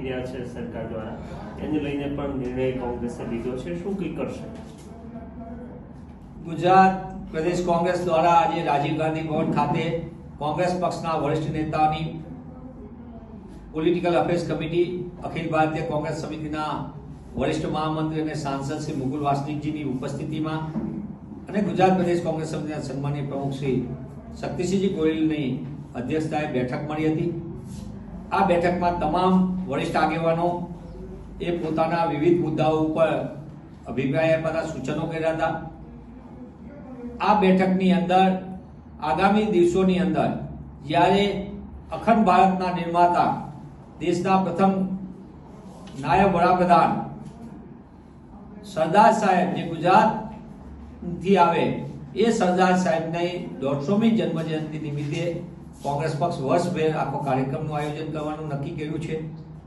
થઈ રહ્યા છે સરકાર દ્વારા. એને લઈને પણ નિર્ણય કોંગ્રેસે લીધો છે. શું કંઈ કરશે? ગુજરાત પ્રદેશ કોંગ્રેસ દ્વારા આજે રાજીવ ગાંધી ભવન ખાતે કોંગ્રેસ પક્ષના વરિષ્ઠ નેતાની political affairs committee Akhil Bharatiya Congress સમિતિના વરિષ્ઠ મહામંત્રી અને સાંસદ શ્રી મુકુલ વાસનિકજીની ઉપસ્થિતિમાં અને ગુજરાત પ્રદેશ કોંગ્રેસ સમિતિના સન્માનીય પ્રમુખ શ્રી શક્તિસિંહજી ગોયલની અધ્યક્ષતાએ બેઠક મળી હતી. આ બેઠકમાં તમામ વરિષ્ઠ આગેવાનો એ પોતાના વિવિધ મુદ્દાઓ ઉપર અભિપ્રાય આપ્યા સૂચનો કર્યા હતા. આ બેઠકની અંદર, આગામી દિવસોની અંદર, જ્યારે અખંડ ભારતના નિર્માતા, દેશના પ્રથમ નાયબ વડાપ્રધાન સરદાર સાહેબ જે ગુજરાતથી આવે, એ સરદાર સાહેબની દોઢસોમી જન્મજયંતિ નિમિત્તે કોંગ્રેસ પક્ષ વર્ષભેર આખો કાર્યક્રમનું આયોજન કરવાનું નક્કી કર્યું છે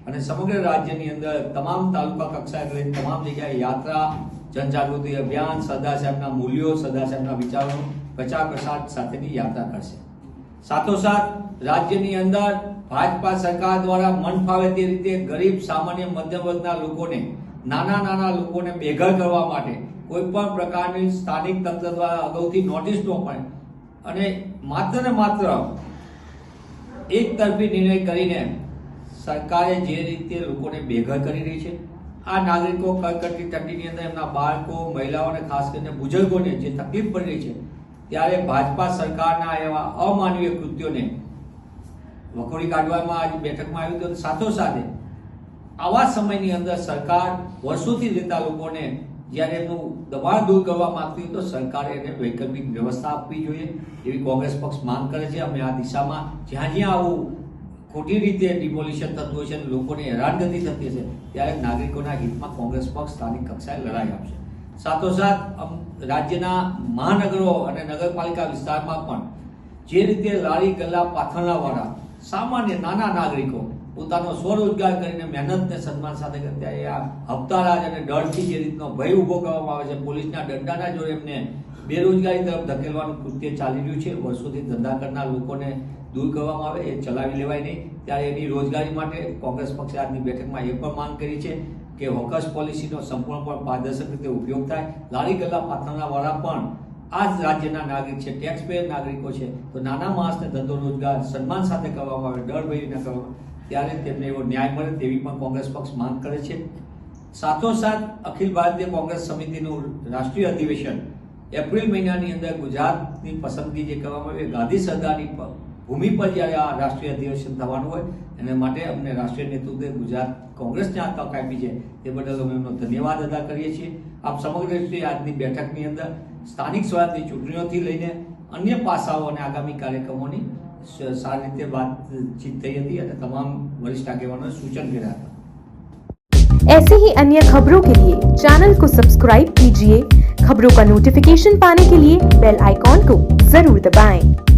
અને સમગ્ર રાજ્યની અંદર તમામ તાલુકા કક્ષાએ લઈને તમામ જગ્યાએ યાત્રા, જનજાગૃતિ અભિયાન સરદાર સાહેબના મૂલ્યો સરદાર સાહેબના વિચારો, પ્રચાર પ્રસાર સાથેની યાત્રા કરશે. સાથોસાથ રાજ્યની અંદર ભાજપા સરકાર દ્વારા મન ફાવે તે રીતે ગરીબ, સામાન્ય, મધ્યમ વર્ગના લોકોને, નાના નાના લોકોને બેઘર કરવા માટે કોઈ પણ પ્રકારની સ્થાનિક તંત્ર દ્વારા અગાઉથી નોટિસ ન પડે અને માત્ર ને માત્ર એક તરફી નિર્ણય કરીને સરકારે જે રીતે લોકોને બેઘર કરી રહી છે, આ નાગરિકો કડકડતી ઠંડીની અંદર એમના બાળકો, મહિલાઓને ખાસ કરીને બુઝુર્ગોને જે તકલીફ પડી રહી છે, ત્યારે ભાજપા સરકારના એવા અમાનવીય કૃત્યોને વખોડી કાઢવામાં આજે બેઠકમાં આવ્યું હતું. સાથોસાથે આવા સમયની અંદર સરકાર વર્ષોથી રહેતા લોકોને જ્યારે એનું દબાણ દૂર કરવા માંગતી હોય તો સરકારે એને વૈકલ્પિક વ્યવસ્થા આપવી જોઈએ. એવી કોંગ્રેસ પક્ષ માંગ કરે છે. અમે આ દિશામાં જ્યાં જ્યાં આવું ખોટી રીતે ડિમોલિશન થતું હોય છે અને લોકોને હેરાનગતિ થતી હશે ત્યારે નાગરિકોના હિતમાં કોંગ્રેસ પક્ષ સ્થાનિક કક્ષાએ લડાઈ આપશે. સાથોસાથ રાજ્યના મહાનગરો અને નગરપાલિકા વિસ્તારમાં પણ જે રીતે લારી, ગલ્લા પાથરણાવાળા સામાન્ય નાના નાગરિકો પોતાનો સ્વરોજગાર કરીને મહેનતને સન્માન સાથે કરતા એ આ હપ્તારાજ અને ડરથી જે રીતનો ભય ઊભો કરવામાં આવે છે, પોલીસના દંડાના જોડે એમને બેરોજગારી તરફ ધકેલવાનું કૃત્ય ચાલી રહ્યું છે. વર્ષોથી ધંધા કરનાર લોકોને દૂર કરવામાં આવે, એ ચલાવી લેવાય નહીં. ત્યારે એની રોજગારી માટે કોંગ્રેસ પક્ષે આજની બેઠકમાં એ પણ માંગ કરી છે કે હોકસ પોલિસીનો સંપૂર્ણપણે પારદર્શક રીતે ઉપયોગ થાય. લારી ગલ્લા પાથરણા વાળા પણ આ જ રાજ્યના નાગરિક છે ટેક્સ પેયર નાગરિકો છે. તો નાના માણસને ધંધો રોજગાર, સન્માન સાથે કરવામાં આવે, ડર ભય ન કરવામાં ત્યારે તેમને એવો ન્યાય મળે તેવી પણ કોંગ્રેસ પક્ષ માંગ કરે છે. સાથોસાથ અખિલ ભારતીય કોંગ્રેસ સમિતિનું રાષ્ટ્રીય અધિવેશન એપ્રિલ મહિનાની અંદર ગુજરાતની પસંદગી જે કરવામાં આવી ગાંધી સરદારની ભૂમિ પર જ્યારે આ રાષ્ટ્રીય અધિવેશન થવાનું હોય, એના માટે અમને રાષ્ટ્રીય નેતૃત્વે ગુજરાત કોંગ્રેસને આ તક આપી છે. તે બદલ અમે એમનો ધન્યવાદ અદા કરીએ છીએ. આપ સમગ્ર રીતે આજની બેઠકની અંદર સ્થાનિક સ્વરાજની ચૂંટણીઓથી લઈને અન્ય પાસાઓ અને આગામી કાર્યક્રમોની સારી રીતે વાતચીત થઈ હતી અને તમામ વરિષ્ઠ આગેવાનોએ સૂચન કર્યા હતા ऐसे ही अन्य खबरों के लिए चैनल को सब्सक्राइब कीजिए खबरों का नोटिफिकेशन पाने के लिए बेल आइकॉन को जरूर दबाएं।